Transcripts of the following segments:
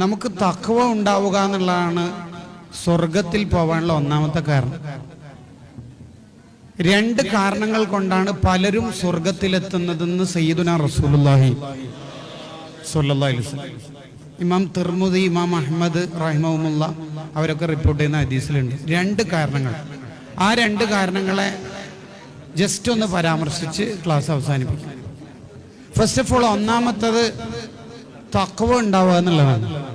നമുക്ക് തക്കവ ഉണ്ടാവുക എന്നുള്ളതാണ് സ്വർഗത്തിൽ പോകാനുള്ള ഒന്നാമത്തെ കാരണം. രണ്ട് കാരണങ്ങൾ കൊണ്ടാണ് പലരും സ്വർഗത്തിലെത്തുന്നതെന്ന് സയ്യിദുന അലൈഹി വസല്ലം. ഇമാം തിർമുദി ഇമാം അഹമ്മദ് റഹിമുള്ള അവരൊക്കെ റിപ്പോർട്ട് ചെയ്യുന്ന ഹദീസിലുണ്ട്. രണ്ട് കാരണങ്ങൾ. ആ രണ്ട് കാരണങ്ങളെ ജസ്റ്റ് ഒന്ന് പരാമർശിച്ച് ക്ലാസ് അവസാനിപ്പിക്കും. ഫസ്റ്റ് ഓഫ് ഓൾ ഒന്നാമത്തത് തക്കവ ഉണ്ടാവുക എന്നുള്ളതാണ്.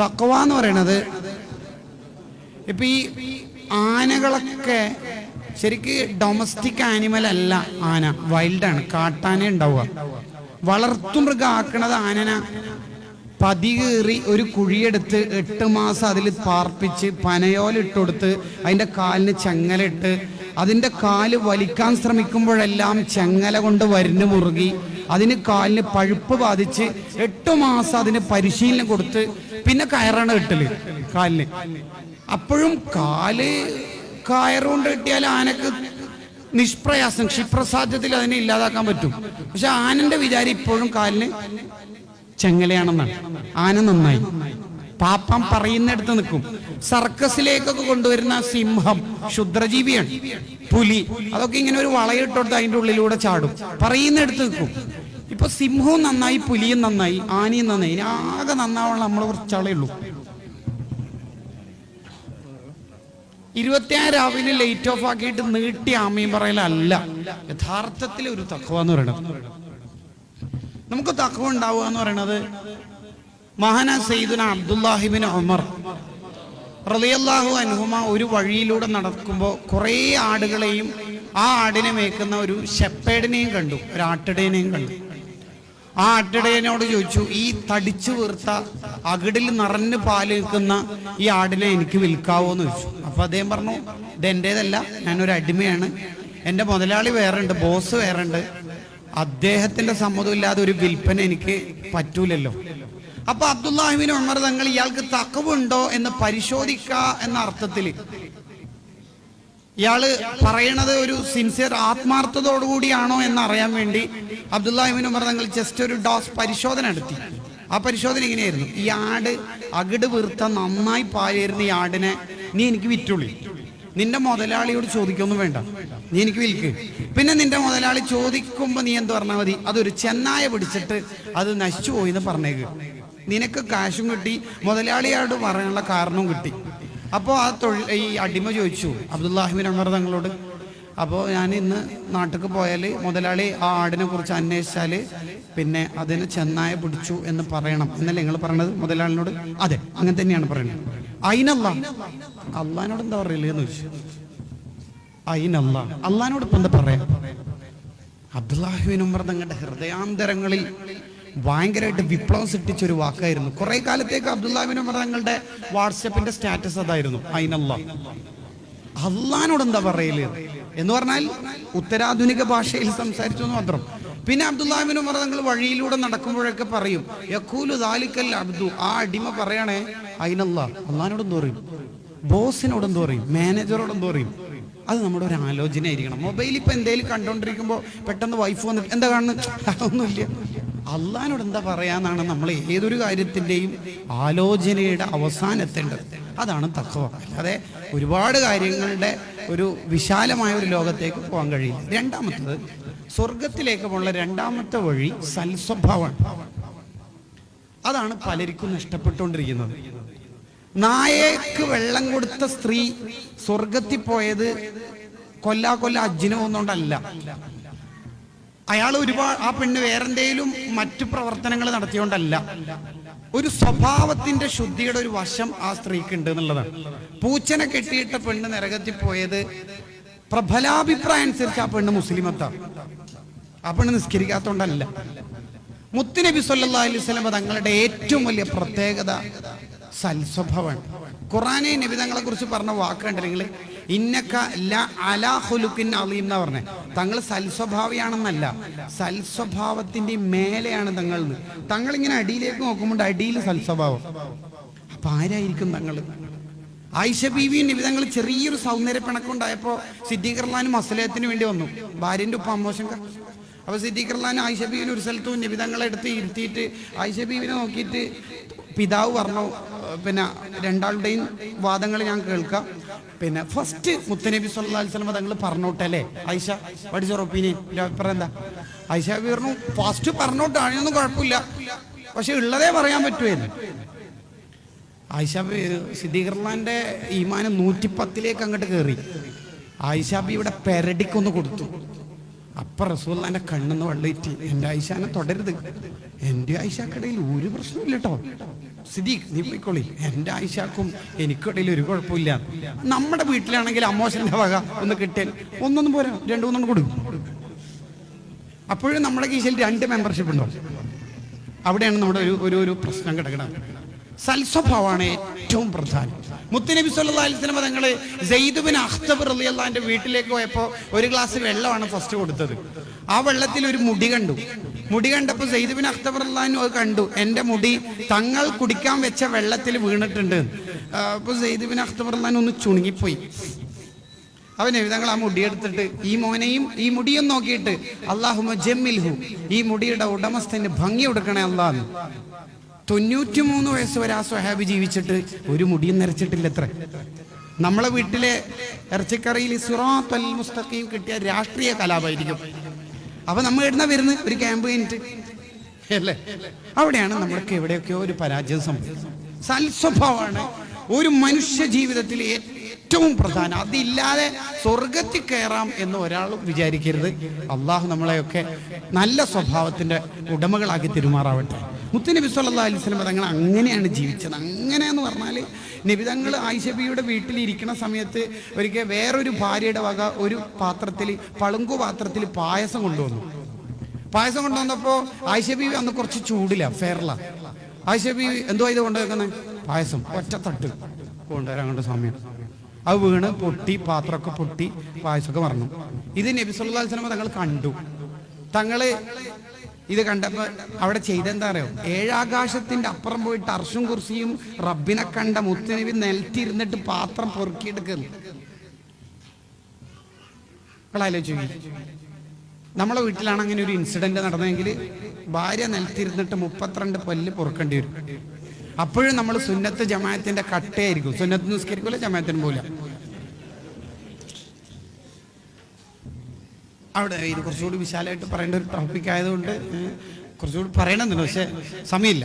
തക്കവ എന്ന് പറയണത്. ഇപ്പൊ ഈ ആനകളൊക്കെ ശരിക്ക് ഡൊമസ്റ്റിക് ആനിമൽ അല്ല ആന വൈൽഡാണ് കാട്ടാനേ ഉണ്ടാവുക. വളർത്തുമൃഗം ആക്കണത് ആനന. പതികേറി ഒരു കുഴിയെടുത്ത് എട്ട് മാസം അതിൽ പാർപ്പിച്ച് പനയോലിട്ട് കൊടുത്ത് അതിന്റെ കാലിന് ചെങ്ങലിട്ട് അതിന്റെ കാൽ വലിക്കാൻ ശ്രമിക്കുമ്പോഴെല്ലാം ചങ്ങല കൊണ്ട് വരുന്ന മുറുകി അതിന് കാലിന് പഴുപ്പ് ബാധിച്ച് എട്ട് മാസം അതിന് പരിശീലനം കൊടുത്ത് പിന്നെ കയറാണ് കെട്ടൽ കാലിന്. അപ്പോഴും കാൽ കയറുകൊണ്ട് കിട്ടിയാൽ ആനക്ക് നിഷ്പ്രയാസം ക്ഷിപ്രസാധ്യത്തിൽ അതിനെ ഇല്ലാതാക്കാൻ പറ്റും. പക്ഷെ ആനന്റെ വിചാരം ഇപ്പോഴും കാലിന് ചെങ്ങലയാണെന്നാണ്. ആന നന്നായി. പാപ്പം പറയുന്നിടത്ത് നിൽക്കും. സർക്കസിലേക്കൊക്കെ കൊണ്ടുവരുന്ന സിംഹം ക്ഷുദ്രജീവിയാണ്. പുലി. അതൊക്കെ ഇങ്ങനെ ഒരു വളയിട്ടോട്ട് അതിന്റെ ഉള്ളിലൂടെ ചാടും. പറയുന്നിടത്ത് നിൽക്കും. ഇപ്പൊ സിംഹവും നന്നായി പുലിയും നന്നായി ആനയും നന്നായി. ആകെ നന്നാവാനുള്ള നമ്മൾ കുറച്ചാളേ ഉള്ളൂ. ഇരുപത്തിയാറ് രാവിലെ ലൈറ്റ് ഓഫ് ആക്കിയിട്ട് നീട്ടി ആമയും പറയലല്ല. യഥാർത്ഥത്തിൽ ഒരു തക്കവ എന്ന് പറയുന്നത് നമുക്ക് തക്കവ ഉണ്ടാവുക എന്ന് പറയുന്നത് മഹാന സെയ്ദുന അബ്ദുല്ലാഹിബിൻ ഉമർ റളിയല്ലാഹു അനുഹുമ ഒരു വഴിയിലൂടെ നടക്കുമ്പോൾ കുറേ ആടുകളെയും ആ ആടിനെ മേക്കുന്ന ഒരു ഷെപ്പേഡിനെയും കണ്ടു ഒരു ആട്ടിടേനെയും കണ്ടു. ആ ആട്ടിടയനോട് ചോദിച്ചു ഈ തടിച്ചു വീർത്ത അകിടിൽ നിറഞ്ഞ് പാൽ നിൽക്കുന്ന ഈ ആടിനെ എനിക്ക് വിൽക്കാവോ? എന്ന് ചോദിച്ചു. അപ്പൊ അദ്ദേഹം പറഞ്ഞു ഇത് എന്റേതല്ല ഞാനൊരു അടിമയാണ്. എന്റെ മുതലാളി വേറെ ഉണ്ട് ബോസ് വേറെ ഉണ്ട് അദ്ദേഹത്തിന്റെ സമ്മതമില്ലാതെ ഒരു വിൽപ്പന എനിക്ക് പറ്റൂലല്ലോ. അപ്പൊ അബ്ദുല്ലാഹിബിൻ ഉമർ തങ്ങൾ ഇയാൾക്ക് തക്കവുണ്ടോ എന്ന് പരിശോധിക്ക എന്ന അർത്ഥത്തിൽ ഇയാൾ പറയണത് ഒരു സിൻസിയർ ആത്മാർത്ഥതയോടുകൂടിയാണോ എന്ന് അറിയാൻ വേണ്ടി അബ്ദുല്ലാഹിബിൻ ഉമർ തങ്ങൾ ജസ്റ്റ് ഒരു ഡോസ് പരിശോധന നടത്തി. ആ പരിശോധന ഇങ്ങനെയായിരുന്നു ഈ ആട് അകിട് വീർത്ത നന്നായി പാലിരുന്ന ഈ ആടിനെ നീ എനിക്ക് വിറ്റുള്ളി. നിന്റെ മുതലാളിയോട് ചോദിക്കൊന്നും വേണ്ട. നീ എനിക്ക് വിൽക്ക്. പിന്നെ നിന്റെ മുതലാളി ചോദിക്കുമ്പോ നീ എന്ത് പറഞ്ഞാൽ മതി? അതൊരു ചെന്നായ പിടിച്ചിട്ട് അത് നശിച്ചു പോയി എന്ന് പറഞ്ഞേക്ക്. നിനക്ക് കാശും കിട്ടി മുതലാളിയോട് പറയാനുള്ള കാരണവും കിട്ടി. അപ്പോൾ ആ തൊഴിൽ ഈ അടിമ ചോദിച്ചു അബ്ദുല്ലാഹിബിൻ അമർ തങ്ങളോട് അപ്പോൾ ഞാൻ ഇന്ന് നാട്ടിലേക്ക് പോയാൽ മുതലാളി ആ ആടിനെ കുറിച്ച് അന്വേഷിച്ചാൽ പിന്നെ അതിന് ചെന്നായ പിടിച്ചു എന്ന് പറയണം. എന്നല്ലേ നിങ്ങൾ പറയണത് മുതലാളിനോട്? അതെ അങ്ങനെ തന്നെയാണ് പറയുന്നത് അയിനല്ല. അള്ളഹാനോട് എന്താ പറയില്ലേ എന്ന് ചോദിച്ചു. അയിനല്ല. അള്ളഹാനോട് ഇപ്പം എന്താ പറയാ? അബ്ദുല്ലാഹിബിൻ ഉമർ തങ്ങളുടെ ഹൃദയാന്തരങ്ങളിൽ ഭയങ്കരമായിട്ട് വിപ്ലവം സൃഷ്ടിച്ച ഒരു വാക്കായിരുന്നു. കുറെ കാലത്തേക്ക് അബ്ദുല്ലാബിൻ ഉമർ വാട്സപ്പിന്റെ സ്റ്റാറ്റസ് അതായിരുന്നു. അയിനല്ല അള്ളഹാനോട് എന്താ പറയൽ? എന്ന് പറഞ്ഞാൽ ഉത്തരാധുനിക ഭാഷയിൽ സംസാരിച്ചു എന്ന് മാത്രം. പിന്നെ അബ്ദുല്ലാഹിബിൻ ഉമർ തങ്ങൾ വഴിയിലൂടെ നടക്കുമ്പോഴൊക്കെ പറയും യക്കൂലു ദാലിക്കൽ അബ്ദു. ആ അടിമ പറയണേ അയിനല്ല അള്ളഹാനോട് എന്തോ പറയും? ബോസിനോട് എന്തോ പറയും? മാനേജറോട് എന്തോ പറയും? അത് നമ്മുടെ ഒരു ആലോചന ആയിരിക്കണം മൊബൈൽ ഇപ്പൊ എന്തെങ്കിലും കണ്ടുകൊണ്ടിരിക്കുമ്പോൾ പെട്ടെന്ന് വൈഫ് വന്നിട്ട് എന്താ കാണുന്നത് അതൊന്നുമില്ല. അള്ളഹാനോട് എന്താ പറയാന്നാണ് നമ്മൾ ഏതൊരു കാര്യത്തിന്റെയും ആലോചനയുടെ അവസാനത്തേണ്ടത്. അതാണ് തക്കവ അല്ലാതെ ഒരുപാട് കാര്യങ്ങളുടെ ഒരു വിശാലമായ ഒരു ലോകത്തേക്ക് പോകാൻ കഴിയില്ല. രണ്ടാമത്തത് സ്വർഗത്തിലേക്ക് പോകുന്ന രണ്ടാമത്തെ വഴി സൽസ്വഭാവമാണ്. അതാണ് പലർക്കും നഷ്ടപ്പെട്ടുകൊണ്ടിരിക്കുന്നത്. നായക്ക് വെള്ളം കൊടുത്ത സ്ത്രീ സ്വർഗത്തിൽ പോയത് കൊല്ലാ കൊല്ല അജ്ജിന് പോകുന്നോണ്ടല്ല. അയാൾ ഒരുപാട് ആ പെണ്ണ് വേറെന്തേലും മറ്റു പ്രവർത്തനങ്ങൾ നടത്തിയോണ്ടല്ല. ഒരു സ്വഭാവത്തിന്റെ ശുദ്ധിയുടെ ഒരു വശം ആ സ്ത്രീക്ക് ഉണ്ട് എന്നുള്ളതാണ്. പൂച്ചനെ കെട്ടിയിട്ട പെണ്ണ് നരകത്തിൽ പോയത് പ്രബലാഭിപ്രായം അനുസരിച്ച് ആ പെണ്ണ് മുസ്ലിമത്താണ് ആ പെണ്ണ് നിസ്കരിക്കാത്തോണ്ടല്ല. മുത്തുനബി സല്ലാ അലൈഹി സ്വലമ തങ്ങളുടെ ഏറ്റവും വലിയ പ്രത്യേകത സൽസ്വഭാവമാണ്. ഖുറാനെ നബി തങ്ങളെ കുറിച്ച് പറഞ്ഞ വാക്കുണ്ട് നിങ്ങൾ ഇന്നക്ക ല അലാ ഹുലുക്കിൻ അലീം എന്നാ പറഞ്ഞേ. തങ്ങൾ സൽസ്വഭാവിയാണെന്നല്ല സൽസ്വഭാവത്തിന്റെ മേലെയാണ് തങ്ങൾ തങ്ങൾ ഇങ്ങനെ അടിയിലേക്ക് നോക്കുമ്പോൾ അടിയിൽ സൽസ്വഭാവം. അപ്പൊ ആരായിരിക്കും തങ്ങൾ ആയിഷ ബീവിയും നിവിധങ്ങൾ ചെറിയൊരു സൗന്ദര്യ പിണക്കുണ്ടായപ്പോ സിദ്ദീഖർലാനും മസലത്തിന് വേണ്ടി വന്നു. ഭാര്യന്റെ ഉപ്പ അമ്മോശം അപ്പൊ സിദ്ദീഖർലാൻ ആയിഷ ബീവിന് ഒരു സ്ഥലത്ത് നിബിതങ്ങളെ എടുത്ത് ഇരുത്തിയിട്ട് ആയിഷ ബീവിനെ നോക്കിയിട്ട് പിതാവ് പറഞ്ഞു പിന്നെ രണ്ടാളുടെയും വാദങ്ങൾ ഞാൻ കേൾക്കാം. പിന്നെ ഫസ്റ്റ് മുത്തനബി വസല്ലം തങ്ങൾ പറഞ്ഞോട്ടെ അല്ലേ ഇസ് യുവർ ഒപ്പീനിയൻ അഭിപ്രായം എന്താ? ഐഷ വീർണു ഫസ്റ്റ് പറഞ്ഞോട്ടെ അതിനൊന്നും കുഴപ്പമില്ല. പക്ഷെ ഉള്ളതേ പറയാൻ പറ്റുമായിരുന്നു ആയിഷ ബി സിദ്ദീഖർലാന്റെ ഈമാനം നൂറ്റിപ്പത്തിലേക്ക് അങ്ങോട്ട് കയറി ആയിഷാബി ഇവിടെ പെരടിക്കൊന്ന് കൊടുത്തു. അപ്പൊ റസൂല്ലാന്റെ കണ്ണെന്ന് വെള്ളയിറ്റി എന്റെ ആയിഷാനെ തുടരുത്. എന്റെ ആയിഷാക്കിടയിൽ ഒരു പ്രശ്നമില്ല കേട്ടോ സിദ്ദീഖ് നീ പോയിക്കോളി. എന്റെ ആയിഷാക്കും എനിക്കിടയിൽ ഒരു കുഴപ്പമില്ല. നമ്മുടെ വീട്ടിലാണെങ്കിൽ അമോശന്റെ വക ഒന്ന് കിട്ടിയാൽ ഒന്നൊന്നും പോരാ രണ്ടു മൂന്നെണ്ണം കൊടുക്കും. അപ്പോഴും നമ്മുടെ കീശയിൽ രണ്ട് മെമ്പർഷിപ്പ് ഉണ്ടോ? അവിടെയാണ് നമ്മുടെ ഒരു ഒരു ഒരു പ്രശ്നം കിടക്കുന്നത് സൽസ്വഭാവമാണ് ഏറ്റവും പ്രധാനം. മുത്തുനബി സല്ലല്ലാഹു അലൈഹി വസല്ലം തങ്ങൾ സെയ്ദ് ബിൻ അഖ്തബ് റളിയല്ലാഹുവിന്റെ വീട്ടിലേക്ക് പോയപ്പോൾ ഒരു ഗ്ലാസ് വെള്ളമാണ് ഫസ്റ്റ് കൊടുത്തത്. ആ വെള്ളത്തിൽ ഒരു മുടി കണ്ടു. മുടി കണ്ടപ്പോൾ സെയ്ദ് ബിൻ അള്ളഹാനും അത് കണ്ടു. എന്റെ മുടി തങ്ങൾ കുടിക്കാൻ വെച്ച വെള്ളത്തിൽ വീണിട്ടുണ്ട്. അപ്പോൾ സെയ്ദ് ബിൻ അള്ളഹാൻ ഒന്ന് ചുണുങ്ങിപ്പോയി. അവൻ എഴുതങ്ങൾ ആ മുടിയെടുത്തിട്ട് ഈ മോനെയും ഈ മുടിയും നോക്കിയിട്ട് അള്ളാഹുമ ജമ്മിൽഹു ഈ മുടിയുടെ ഉടമസ്ഥന് ഭംഗി കൊടുക്കണേ അള്ളാഹ് തൊണ്ണൂറ്റിമൂന്ന് വയസ്സ് വരെ ആ സ്വഹാബി ജീവിച്ചിട്ട് ഒരു മുടിയും നിറച്ചിട്ടില്ല എത്ര നമ്മളെ വീട്ടിലെ ഇറച്ചിക്കറിയിൽ സുറാത്തൽ മുസ്തഖീം കിട്ടിയ രാഷ്ട്രീയ കലാപമായിരിക്കും. അപ്പൊ നമ്മൾ എവിടുന്ന വരുന്ന ഒരു ക്യാമ്പ് കഴിഞ്ഞിട്ട്. അല്ലേ? അവിടെയാണ് നമ്മൾക്ക് എവിടെയൊക്കെയോ ഒരു പരാജയം സംഭവിച്ചത്. സൽസ്വഭാവമാണ് ഒരു മനുഷ്യ ജീവിതത്തിൽ ഏറ്റവും പ്രധാനം. അതില്ലാതെ സ്വർഗത്തിൽ കയറാം എന്ന് ഒരാൾ വിചാരിക്കരുത്. അള്ളാഹു നമ്മളെയൊക്കെ നല്ല സ്വഭാവത്തിന്റെ ഉടമകളാക്കി തിരുമാറാവട്ടെ. മുത്തുനബി സല്ലാ അലൈഹി സ്വലം തങ്ങൾ അങ്ങനെയാണ് ജീവിച്ചത്. അങ്ങനെ എന്ന് പറഞ്ഞാൽ നബിതങ്ങൾ ആയിഷബിയുടെ വീട്ടിലിരിക്കുന്ന സമയത്ത് ഒരിക്കൽ വേറൊരു ഭാര്യയുടെ വക ഒരു പാത്രത്തിൽ പളുങ്കു പാത്രത്തിൽ പായസം കൊണ്ടുവന്നു. പായസം കൊണ്ടുവന്നപ്പോൾ ആയിഷബി അന്ന് കുറച്ച് ചൂടില്ല ഫെയർല ആയിഷബി എന്തോ ഇത് കൊണ്ടുവെക്കുന്നത് പായസം ഒറ്റത്തട്ട് തട്ട് കൊണ്ടുവരാൻ അങ്ങോട്ട് സമയം. അത് വീണ് പൊട്ടി പാത്രമൊക്കെ പൊട്ടി പായസമൊക്കെ മറന്നു ഇത് നബി സല്ലാ വസല്ലം തങ്ങൾ കണ്ടു. തങ്ങൾ ഇത് കണ്ടപ്പോ അവിടെ ചെയ്തെന്താ അറിയോ? ഏഴാകാശത്തിന്റെ അപ്പുറം പോയിട്ട് അർഷും കുർസിയും റബ്ബിനെ കണ്ട മുത്തനവി നിലത്തിരുന്നിട്ട് പാത്രം പൊറുക്കിയെടുക്കുന്നു നമ്മളെ വീട്ടിലാണ് അങ്ങനെ ഒരു ഇൻസിഡന്റ് നടന്നതെങ്കിൽ ഭാര്യ നിലത്തിരുന്നിട്ട് മുപ്പത്തിരണ്ട് പല്ല് പൊറുക്കേണ്ടി വരും. അപ്പോഴും നമ്മൾ സുന്നത്ത് ജമായത്തിന്റെ കട്ടയായിരിക്കും. സുന്നത്ത് നിസ്കരിക്കൂല ജമായത്തിന് പോല അവിടെ ഇത് കുറച്ചുകൂടി വിശാലമായിട്ട് പറയേണ്ട ഒരു ടോപ്പിക് ആയതുകൊണ്ട് കുറച്ചുകൂടി പറയണമെന്നുണ്ട്. പക്ഷേ സമയമില്ല.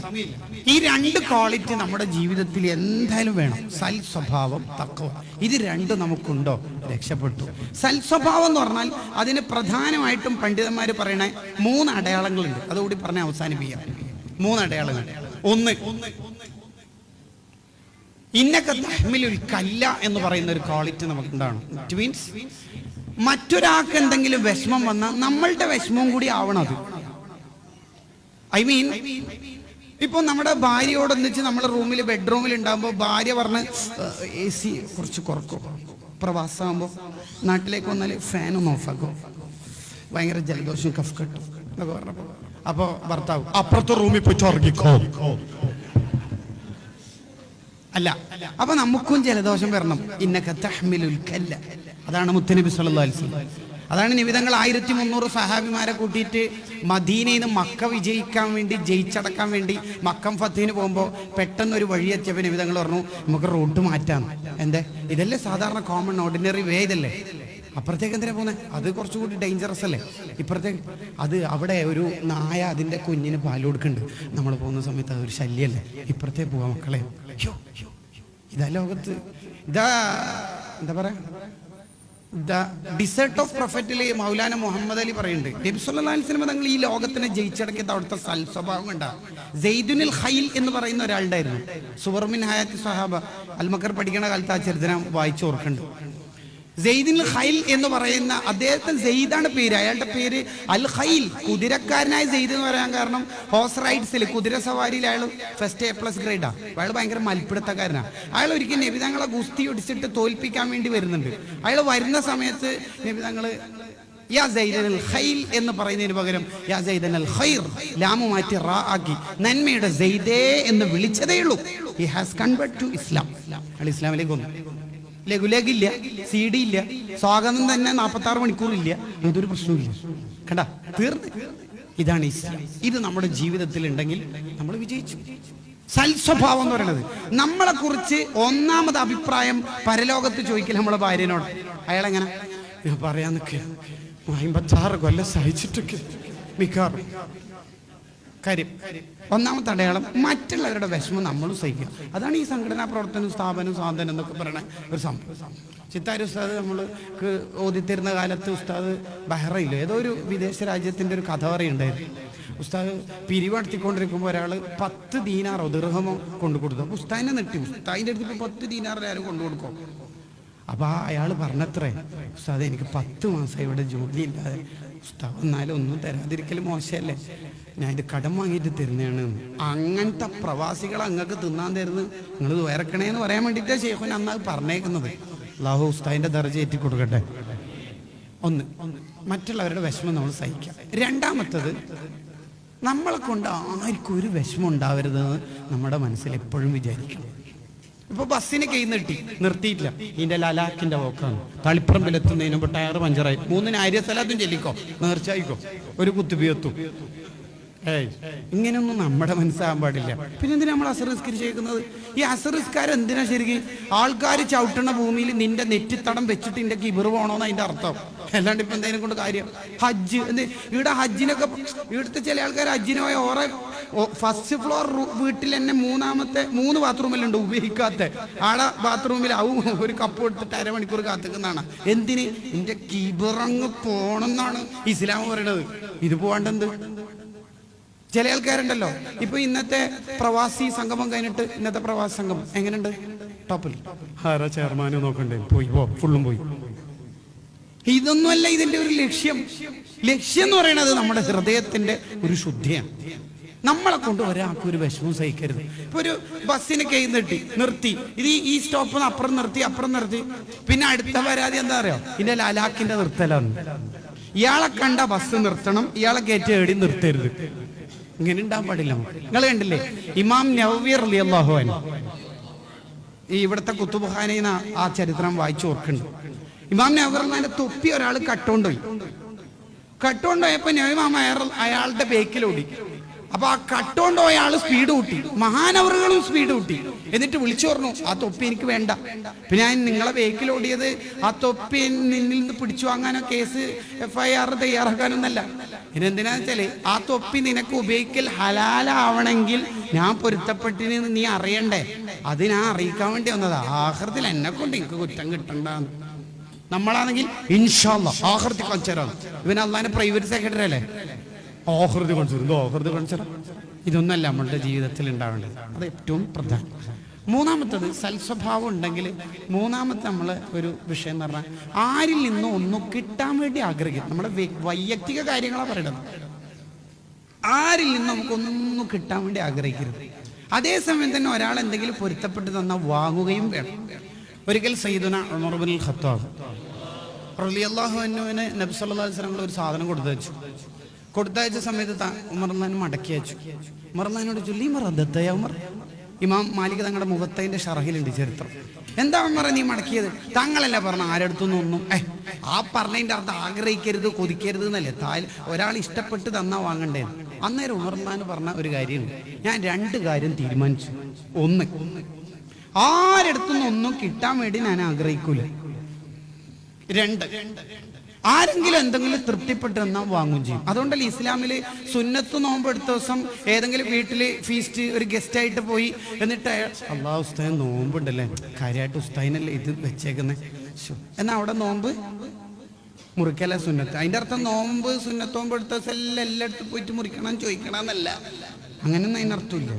ഈ രണ്ട് ക്വാളിറ്റി നമ്മുടെ ജീവിതത്തിൽ എന്തായാലും വേണം. സൽ സ്വഭാവം തക്കവ. ഇത് രണ്ടും നമുക്കുണ്ടോ? രക്ഷപ്പെട്ടു. സൽ സ്വഭാവം എന്ന് പറഞ്ഞാൽ അതിന് പ്രധാനമായിട്ടും പണ്ഡിതന്മാർ പറയണ മൂന്ന് അടയാളങ്ങളുണ്ട്. അതുകൂടി പറഞ്ഞ് അവസാനിപ്പിക്കാം. മൂന്ന് അടയാളങ്ങൾ. ഒന്ന് ഇന്നൊക്കെ തഹ്മിലുൽ കല്ല എന്ന് പറയുന്ന ഒരു ക്വാളിറ്റി നമുക്ക് ഉണ്ടാവണം. ഇറ്റ് മീൻസ് മറ്റൊരാൾക്ക് എന്തെങ്കിലും വിഷമം വന്നാൽ നമ്മളുടെ വിഷമവും കൂടി ആവണം അത്. ഐ മീൻ ഇപ്പൊ നമ്മുടെ ഭാര്യയോടൊന്നിച്ച് നമ്മുടെ റൂമിൽ ബെഡ്റൂമിൽ ഉണ്ടാകുമ്പോൾ ഭാര്യ പറഞ്ഞ് എ സി കുറച്ച് കുറക്കും. പ്രവാസമാകുമ്പോൾ നാട്ടിലേക്ക് വന്നാൽ ഫാൻ ഒന്ന് ഓഫാക്കും ഭയങ്കര ജലദോഷം കഫ് കെട്ടും എന്നൊക്കെ പറഞ്ഞപ്പോൾ അപ്പോൾ ഭർത്താവ് അപ്പുറത്തെ റൂമിൽ പോയി അല്ല അപ്പൊ നമുക്കും ജലദോഷം വരണം. ഇന്നക തഹ്മിലുൽ കല്ല. അതാണ് മുത്തനബി സല്ലല്ലാഹു അലൈഹി വസല്ലം. അതാണ് നിമിതങ്ങൾ ആയിരത്തി മുന്നൂറ് സഹാബിമാരെ കൂട്ടിയിട്ട് മദീനയിൽ നിന്ന് മക്ക വിജയിക്കാൻ വേണ്ടി ജയിച്ചടക്കാൻ വേണ്ടി മക്കം ഫത്തിന് പോകുമ്പോൾ പെട്ടെന്ന് ഒരു വഴി എത്തിയപ്പോൾ നിമിതങ്ങൾ പറഞ്ഞു നമുക്ക് റൂട്ട് മാറ്റാം. എന്തേ? ഇതല്ലേ സാധാരണ കോമൺ ഓർഡിനറി വേ ഇതല്ലേ? അപ്പുറത്തേക്ക് എന്തിനാ പോകുന്നത് അത് കുറച്ചുകൂടി ഡേഞ്ചറസ് അല്ലേ? ഇപ്പുറത്തേക്ക് അത് അവിടെ ഒരു നായ അതിന്റെ കുഞ്ഞിന് പാൽ കൊടുക്കുന്നുണ്ട്. നമ്മൾ പോകുന്ന സമയത്ത് അതൊരു ശല്യമല്ലേ? ഇപ്പുറത്തേക്ക് പോവാ മക്കളെ. ഇതാ ലോകത്ത്. ഇതാ എന്താ പറയാ? ഡിസേർട്ട് ഓഫ് പ്രൊഫറ്റിൽ മൗലാന മുഹമ്മദ് അലി പറയുന്നുണ്ട്. നബി സല്ലല്ലാഹു അലൈഹി വസല്ലം തങ്ങൾ ഈ ലോകത്തിനെ ജയിച്ചടക്കിയത് അവിടുത്തെ സൽസ്വഭാവം കണ്ട. സെയ്ദുനിൽ ഖൈൽ എന്ന് പറയുന്ന ഒരാളുണ്ടായിരുന്നു. സുവർമിൻ ഹയാത്തി സഹാബ അൽമക്കർ പഠിക്കണ കാലത്ത് ആ ചരിത്രം വായിച്ചു ഓർക്കുന്നുണ്ട്. സെയ്ദിൻ ഖൈൽ എന്ന് പറയുന്ന അദ്ദേഹത്തിന് സെയ്ദാണ് പേര്. അയാളുടെ പേര് അൽ ഖൈൽ. കുതിരക്കാരനായ സെയ്ദ് എന്ന് പറയാൻ കാരണം ഹോസ് റൈഡ്സിൽ കുതിര സവാരിയിൽ അയാൾ ഫസ്റ്റ് എ പ്ലസ് ഗ്രേഡാണ് അയാൾ ഭയങ്കര മൽപ്പിടുത്തക്കാരനാണ് അയാൾ ഒരിക്കൽ നബിതങ്ങളെ ഗുസ്തി ഒടിച്ചിട്ട് തോൽപ്പിക്കാൻ വേണ്ടി വരുന്നുണ്ട്. അയാൾ വരുന്ന സമയത്ത് നബിതങ്ങൾ യാ സൈദൻ അൽ ഖൈൽ എന്ന് പറയുന്നതിന് പകരം യാ സൈദൻ അൽ ഖൈർ ലാമു മാറ്റി റാ ആക്കി. നന്മയുടെ സെയ്ദേ എന്ന് വിളിച്ചതേ ഉള്ളൂ. He has convert to Islam അയാൾ ഇസ്ലാമിലേക്ക് വന്നു. ലഘുലേഖില്ല സി ഡി ഇല്ല സ്വാഗതം തന്നെ നാൽപ്പത്തി ആറ് മണിക്കൂർ ഇല്ല ഇതൊരു പ്രശ്നമില്ല കണ്ട? തീർന്ന്. ഇതാണ് ഇസ്ലാം. ഇത് നമ്മുടെ ജീവിതത്തിൽ ഉണ്ടെങ്കിൽ നമ്മൾ വിജയിച്ചു. സൽസ്വഭാവം എന്ന് പറയുന്നത് നമ്മളെ കുറിച്ച് ഒന്നാമത് അഭിപ്രായം പരലോകത്ത് ചോദിക്കൽ നമ്മളെ ഭാര്യനോട്. അയാൾ എങ്ങനെ ഞാൻ പറയാൻ നിൽക്കുക അമ്പത്താറ് കൊല്ലം സഹിച്ചിട്ടൊക്കെ. മിക്കാറും കാര്യം. ഒന്നാമത്തെ അടയാളം മറ്റുള്ളവരുടെ വിഷമം നമ്മൾ സഹിക്കുക അതാണ് ഈ സംഘടനാ പ്രവർത്തനം സ്ഥാപനം സ്വാതന്ത്ര്യം എന്നൊക്കെ പറയുന്ന ഒരു സംഭവം. ചിത്താരി ഉസ്താദ് നമ്മൾ ഓതിത്തരുന്ന കാലത്ത് ഉസ്താദ് ബഹ്റയിൽ ഏതോ ഒരു വിദേശ രാജ്യത്തിന്റെ ഒരു കഥ പറയുണ്ടായിരുന്നു ഉസ്താദ് പിരിവടത്തിക്കൊണ്ടിരിക്കുമ്പോൾ ഒരാൾ പത്ത് ദീനാറോ ദീർഘമോ കൊണ്ടു കൊടുത്തു അപ്പോൾ ഉസ്താദിനെ നെട്ടി ഉസ്താദിന്റെ അടുത്ത് ഇപ്പോൾ പത്ത് ദീനാറിൽ ആരും കൊണ്ടു കൊടുക്കും അപ്പൊ ആ അയാൾ പറഞ്ഞത്രേ ഉസ്താദ് എനിക്ക് പത്ത് മാസം ഇവിടെ ജോലി ഇല്ലാതെ ഉസ്താദ് എന്നാലും ഒന്നും തരാതിരിക്കൽ മോശമല്ലേ ഞാൻ ഇത് കടം വാങ്ങിയിട്ട് തരുന്നതാണ്. അങ്ങനത്തെ പ്രവാസികൾ അങ്ങക്ക് തിന്നാൻ തരുന്നത് നിങ്ങൾ വരക്കണേന്ന് പറയാൻ വേണ്ടിയിട്ടാണ് ശേഖൻ അന്ന് അത് പറഞ്ഞേക്കുന്നത്. അള്ളാഹു ഉസ്താദിന്റെ ദർജ ഏറ്റി കൊടുക്കട്ടെ. ഒന്ന് മറ്റുള്ളവരുടെ വിഷമം നമ്മൾ സഹിക്കാം. രണ്ടാമത്തത് നമ്മളെ കൊണ്ട് ആർക്കും ഒരു വിഷമം ഉണ്ടാവരുതെന്ന് നമ്മുടെ മനസ്സിൽ എപ്പോഴും വിചാരിക്കണം. ഇപ്പൊ ബസ്സിന് കൈ നീട്ടി. നിർത്തിയിട്ടില്ല. ഇതിന്റെ ലലാക്കിന്റെ പോക്കാണ് തളിപ്പറമ്പിലെത്തുന്നതിന് മുമ്പ് ടയർ പഞ്ചറായി. മൂന്നിന് ആര്യ സ്ഥലത്തും ചെല്ലിക്കോ. നേർച്ചായിക്കോ ഒരു കുത്തുബിയത്തും ഏയ് ഇങ്ങനെയൊന്നും നമ്മുടെ മനസ്സാകാൻ പാടില്ല. പിന്നെ എന്തിനാ നമ്മൾ അസറിസ്കരിച്ചേക്കുന്നത് ഈ അസറിസ്കാരം എന്തിനാ ശരിക്കും? ആൾക്കാർ ചവിട്ടണ ഭൂമിയിൽ നിന്റെ നെറ്റിത്തടം വെച്ചിട്ട് നിന്റെ കിബിർ പോണോന്ന് അതിന്റെ അർത്ഥം. അല്ലാണ്ട് ഇപ്പൊ എന്തെങ്കിലും കൊണ്ട് കാര്യം? ഹജ്ജ് എന്ത്? ഇവിടെ ഹജ്ജിനൊക്കെ ഇവിടുത്തെ ചില ആൾക്കാർ ഹജ്ജിന് പോയ ഓറെ ഫസ്റ്റ് ഫ്ലോർ വീട്ടിൽ തന്നെ മൂന്നാമത്തെ മൂന്ന് ബാത്റൂമിലുണ്ട് ഉപയോഗിക്കാത്ത? ആടെ ബാത്റൂമിൽ ആവും ഒരു കപ്പ് എടുത്തിട്ട് അരമണിക്കൂർ കാത്തുക്കുന്നതാണ്. എന്തിന്? എന്റെ കിബിറങ്ങ് പോണെന്നാണ് ഇസ്ലാം പറയണത് ഇത് പോവാണ്ട് എന്ത് ചില ആൾക്കാരുണ്ടല്ലോ. ഇപ്പൊ ഇന്നത്തെ പ്രവാസി സംഗമം കഴിഞ്ഞിട്ട് ഇന്നത്തെ പ്രവാസി സംഗമം എങ്ങനെയുണ്ട്? ടോപ്പിൽ. ആരാ ചെയർമാനും നോക്കണ്ടേ? പോയി പോ ഫുള്ളും പോയി. ഇതൊന്നുമല്ല ഇതിന്റെ ഒരു ലക്ഷ്യം. ലക്ഷ്യം എന്ന് പറയുന്നത് നമ്മുടെ ഹൃദയത്തിന്റെ ഒരു ശുദ്ധിയാണ്. നമ്മളെ കൊണ്ട് ഒരാൾക്ക് ഒരു വിഷമം സഹിക്കരുത്. ഇപ്പൊ ഒരു ബസ്സിന് കൈ നിർത്തി നിർത്തി. ഇത് ഈ- ഈ സ്റ്റോപ്പ് അപ്പുറം നിർത്തി അപ്പുറം നിർത്തി. പിന്നെ അടുത്ത പരാതി എന്താ അറിയോ? ഇതിന്റെ ലാലാക്കിന്റെ നിർത്തലാണ്. ഇയാളെ കണ്ട ബസ് നിർത്തണം ഇയാളെ കയറ്റി ഏടി നിർത്തരുത്. ഇങ്ങനെ ഉണ്ടാൻ പാടില്ല. നിങ്ങൾ കണ്ടില്ലേ? ഇമാം നവീർ അലി അള്ളാഹു ഈ ഇവിടുത്തെ കുത്തുബുഖാന ആ ചരിത്രം വായിച്ചു ഓർക്കുന്നുണ്ട്. ഇമാം നവീറിന്റെ തൊപ്പി ഒരാൾ കട്ടുകൊണ്ടുപോയി കട്ടുകൊണ്ടുപോയപ്പോ അയാൾ അയാളുടെ ബേക്കിലോടി അപ്പൊ ആ കട്ടുകൊണ്ടുപോയ ആൾ സ്പീഡ് കൂട്ടി. മഹാനവറുകളും സ്പീഡ് കൂട്ടി. എന്നിട്ട് വിളിച്ചു പറഞ്ഞു ആ തൊപ്പി എനിക്ക് വേണ്ട. പിന്നെ ഞാൻ നിങ്ങളെ വെഹിക്കിൾ ഓടിയത് ആ തൊപ്പി നിന്നിൽ നിന്ന് പിടിച്ചു വാങ്ങാനോ കേസ് എഫ് ഐ ആർ തയ്യാറാക്കാനൊന്നല്ല. ഇതെന്തിനാന്ന് വെച്ചാൽ ആ തൊപ്പി നിനക്ക് ഉപയോഗിക്കൽ ഹലാലാവണമെങ്കിൽ ഞാൻ പൊരുത്തപ്പെട്ടിന് നീ അറിയണ്ടേ? അത് ഞാൻ അറിയിക്കാൻ വേണ്ടി വന്നതാ. ആഹൃത്തിൽ എന്നെ കൊണ്ട് എനിക്ക് കുറ്റം കിട്ടണ്ടെന്ന്. നമ്മളാണെങ്കിൽ ഇൻഷാല്ല ആഹൃതി കൊച്ചരാണ് ഇവൻ അള്ളാന്റെ പ്രൈവറ്റ് സെക്രട്ടറി അല്ലേ? ആഹൃതി കൊഞ്ചരം ഓഹൃതി കൊഞ്ചരം ഇതൊന്നല്ല നമ്മളുടെ ജീവിതത്തിൽ ഉണ്ടാവേണ്ടത്. അത് ഏറ്റവും പ്രധാനം. മൂന്നാമത്തത് സൽസ്വഭാവം ഉണ്ടെങ്കിൽ മൂന്നാമത്തെ നമ്മൾ ഒരു വിഷയം എന്ന് പറഞ്ഞാൽ ആരിൽ നിന്നും ഒന്നും കിട്ടാൻ വേണ്ടി ആഗ്രഹിക്കും. നമ്മുടെ വ്യ- വൈയക്തിക കാര്യങ്ങളാണ് പറയുന്നത് ആരിൽ നിന്നും നമുക്കൊന്നും കിട്ടാൻ വേണ്ടി ആഗ്രഹിക്കരുത്. അതേസമയം തന്നെ ഒരാൾ എന്തെങ്കിലും പൊരുത്തപ്പെട്ട് തന്നാൽ വാങ്ങുകയും വേണം. ഒരിക്കൽ സയ്യിദുന ഉമർബുൽ ഖത്താബ് നബി സല്ലല്ലാഹു അലൈഹി വസല്ലം ഒരു സാധനം കൊടുത്തയച്ചു കൊടുത്തയച്ച സമയത്ത് ഉമർന്നാൻ മടക്കി അയച്ചു. ഉമർന്നാനോട് ചൊല്ലി ഉമർ ദത്തയ ഉമർ? ഇമാം മാലിക് തങ്ങളുടെ മുഖത്തതിന്റെ ഷറഹിലുണ്ട് ചരിത്രം. എന്താ ഉമർ നീ മടക്കിയത്? താങ്കളല്ല പറഞ്ഞ ആരടുത്തുനിന്ന് ഒന്നും? ഏ ആ പറഞ്ഞതിന്റെ അർത്ഥം ആഗ്രഹിക്കരുത് കൊതിക്കരുത് എന്നല്ലേ. താൽ ഒരാൾ ഇഷ്ടപ്പെട്ട് തന്നാ വാങ്ങണ്ടേ. അന്നേരം ഉമർന്നാൻ പറഞ്ഞ ഒരു കാര്യം ഞാൻ രണ്ട് കാര്യം തീരുമാനിച്ചു. ഒന്ന് ആരടുത്തുനിന്ന് ഒന്നും കിട്ടാൻ വേണ്ടി ഞാൻ ആഗ്രഹിക്കൂല. രണ്ട് ആരെങ്കിലും എന്തെങ്കിലും തൃപ്തിപ്പെട്ട് എന്നാൽ വാങ്ങും ചെയ്യും. അതുകൊണ്ടല്ല ഇസ്ലാമിൽ സുന്നത്ത് നോമ്പ് എടുത്ത ദിവസം ഏതെങ്കിലും വീട്ടിൽ ഫീസ്റ്റ് ഒരു ഗസ്റ്റ് ആയിട്ട് പോയി എന്നിട്ട് അള്ളാഹ് നോമ്പ് നോമ്പുണ്ടല്ലേ? കാര്യമായിട്ട് ഉസ്താദിനല്ലേ ഇത് വെച്ചേക്കുന്നത് എന്നാ അവിടെ നോമ്പ്? മുറിക്കല സുന്നത്ത്. അതിന്റെ അർത്ഥം നോമ്പ് സുന്നത്ത് നോമ്പ് എടുത്ത ദിവസം എല്ലാം എല്ലായിടത്തും പോയിട്ട് മുറിക്കണം ചോദിക്കണം എന്നല്ല അങ്ങനെയൊന്നും അതിനർത്ഥമില്ല.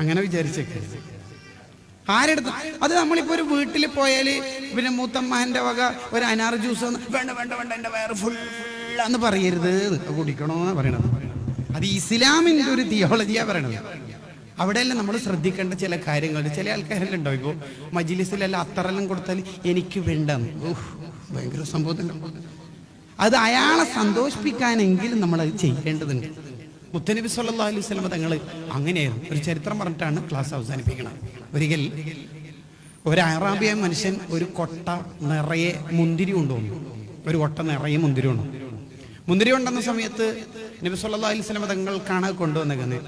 അങ്ങനെ വിചാരിച്ചേക്കരുത് ആരെടുത്ത്? അത് നമ്മളിപ്പോ ഒരു വീട്ടിൽ പോയാൽ പിന്നെ മൂത്തമ്മന്റെ വക ഒരു അനാർ ജ്യൂസ് വേണ്ട വേണ്ട വേണ്ട എന്റെ വയറ് ഫുള്ളാന്ന് പറയരുത്. എന്ന് കുടിക്കണോന്ന് പറയണത്. അത് ഇസ്ലാമിന്റെ ഒരു തിയോളജിയാ പറയണത്. അവിടെയെല്ലാം നമ്മൾ ശ്രദ്ധിക്കേണ്ട ചില കാര്യങ്ങൾ ചില ആൾക്കാരെല്ലാം ഉണ്ടാവും. ഇപ്പോൾ മജിലിസിലെല്ലാം അത്തറെല്ലാം കൊടുത്താൽ എനിക്ക് വേണ്ടെന്ന്. ഓഹ് ഭയങ്കര സംഭവം. അത് അയാളെ സന്തോഷിപ്പിക്കാനെങ്കിലും നമ്മൾ അത് ചെയ്യേണ്ടതുണ്ട്. മുത്തനബി സല്ലാ അലൈഹി വസല്ലം തങ്ങൾ അങ്ങനെയായിരുന്നു. ഒരു ചരിത്രം പറഞ്ഞിട്ടാണ് ക്ലാസ് അവസാനിപ്പിക്കുന്നത് ഒരിക്കൽ ഒരു അറാബിയ മനുഷ്യൻ ഒരു കൊട്ട നിറയെ മുന്തിരി കൊണ്ടുവന്നു. ഒരു കൊട്ട നിറയെ മുന്തിരി കൊണ്ടു മുന്തിരി കൊണ്ടുവന്ന സമയത്ത് നബി സല്ലാ അലൈഹി വസല്ലം തങ്ങൾക്കാണ് കൊണ്ടുവന്നേക്കുന്നത്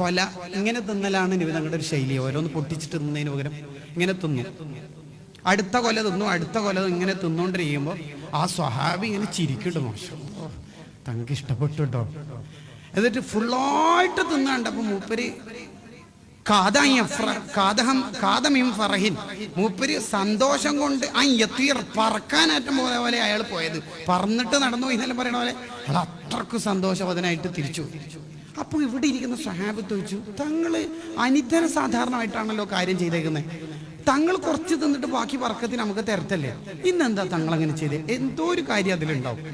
കൊല ഇങ്ങനെ തിന്നലാണ് നിവിധങ്ങളുടെ ഒരു ശൈലി. ഓരോന്ന് പൊട്ടിച്ചിട്ട് തിന്നതിന് പകരം ഇങ്ങനെ തിന്നു. അടുത്ത കൊല തിന്നു അടുത്ത കൊല ഇങ്ങനെ തിന്നുകൊണ്ടിരിക്കുമ്പോൾ ആ സ്വഹാബി ഇങ്ങനെ ചിരിക്കട്ടു മോശം തങ്ങൾക്ക് ഇഷ്ടപ്പെട്ടു കേട്ടോ. എന്നിട്ട് ഫുള്ളായിട്ട് തിന്നാണ്ട്. അപ്പം മൂപ്പര് മൂപ്പര് സന്തോഷം കൊണ്ട് ആ എത്തിയർ പറക്കാനാറ്റം പോയ പോലെ അയാൾ പോയത്. പറന്നിട്ട് നടന്നു ഇന്നലെ പറയണ പോലെ? അയാൾ അത്രയ്ക്ക് സന്തോഷവതനായിട്ട് തിരിച്ചു. അപ്പോൾ ഇവിടെ ഇരിക്കുന്ന സഹാബത്ത് ചോദിച്ചു തങ്ങൾ അനിതര സാധാരണമായിട്ടാണല്ലോ കാര്യം ചെയ്തേക്കുന്നത് തങ്ങൾ കുറച്ച് തിന്നിട്ട് ബാക്കി പറക്കത്തിന് നമുക്ക് തരത്തല്ലേ? ഇന്നെന്താ തങ്ങൾ അങ്ങനെ ചെയ്തേ? എന്തോ ഒരു കാര്യം അതിലുണ്ടാവും.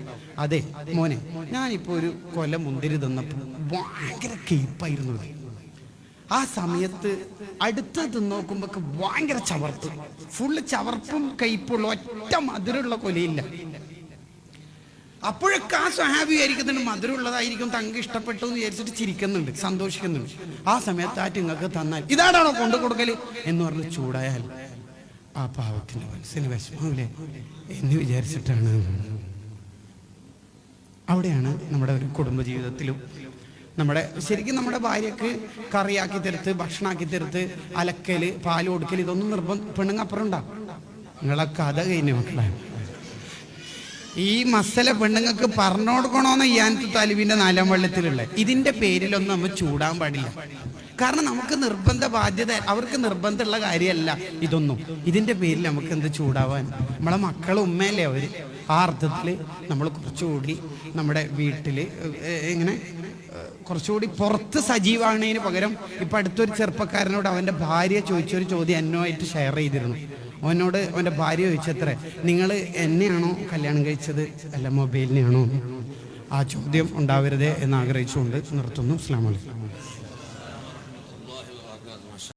അതെ മോനെ ഞാനിപ്പോ ഒരു കൊല മുന്തിരി തിന്നപ്പോൾ ഭയങ്കര കെയ്പ്പായിരുന്നു ഇത്. ആ സമയത്ത് അടുത്തത് നോക്കുമ്പോൾ ഭയങ്കര ചവർപ്പ്. ഫുള്ള് ചവർപ്പും കയ്പുള്ള ഒറ്റ മധുരമുള്ള കൊലയില്ല. അപ്പോഴൊക്കെ ആ സ്വഹാബി വിചാരിക്കുന്നുണ്ട് മധുരമുള്ളതായിരിക്കും തങ്ക ഇഷ്ടപ്പെട്ടു എന്ന് വിചാരിച്ചിട്ട് ചിരിക്കുന്നുണ്ട് സന്തോഷിക്കുന്നുണ്ട്. ആ സമയത്ത് ആ നിങ്ങൾക്ക് തന്നാൽ ഇതാണോ കൊണ്ടു കൊടുക്കൽ എന്ന് പറഞ്ഞ് ചൂടായാൽ ആ പാവത്തിന്റെ മനസ്സിന് വിഷമാവില്ലേ എന്ന് വിചാരിച്ചിട്ടാണ്. അവിടെയാണ് നമ്മുടെ കുടുംബജീവിതത്തിലും നമ്മുടെ ശരിക്കും നമ്മുടെ ഭാര്യക്ക് കറിയാക്കി തരുത്ത് ഭക്ഷണമാക്കി തരുത്ത് അലക്കൽ പാൽ കൊടുക്കൽ ഇതൊന്നും നിർബന്ധം പെണ്ണുങ്ങ അപ്പുറം ഉണ്ടാവും നിങ്ങളെ കഥ കഴിഞ്ഞു മക്കളെ. ഈ മസല പെണ്ണുങ്ങൾക്ക് പറഞ്ഞു കൊടുക്കണോന്ന് ഇയാനത്ത് താലിബിന്റെ നാലാം വെള്ളത്തിലുള്ള. ഇതിന്റെ പേരിലൊന്നും നമ്മൾ ചൂടാൻ പാടില്ല. കാരണം നമുക്ക് നിർബന്ധ ബാധ്യത അവർക്ക് നിർബന്ധമുള്ള കാര്യമല്ല ഇതൊന്നും. ഇതിന്റെ പേരിൽ നമുക്ക് എന്ത് ചൂടാവാൻ? നമ്മളെ മക്കളും ഉമ്മയല്ലേ അവർ? ആ അർത്ഥത്തിൽ നമ്മൾ കുറച്ചുകൂടി നമ്മുടെ വീട്ടിൽ ഇങ്ങനെ കുറച്ചുകൂടി പുറത്ത് സജീവമാണതിന് പകരം ഇപ്പം അടുത്തൊരു ചെറുപ്പക്കാരനോട് അവന്റെ ഭാര്യ ചോദിച്ചൊരു ചോദ്യം എന്നോയിട്ട് ഷെയർ ചെയ്തിരുന്നു. അവനോട് അവന്റെ ഭാര്യ ചോദിച്ചത്ര നിങ്ങൾ എന്നെയാണോ കല്യാണം കഴിച്ചത്? അല്ല മൊബൈലിനെയാണോ? ആ ചോദ്യം ഉണ്ടാവരുതേ എന്ന് ആഗ്രഹിച്ചുകൊണ്ട് നിർത്തുന്നു. അസ്ലാം വലൈക്കും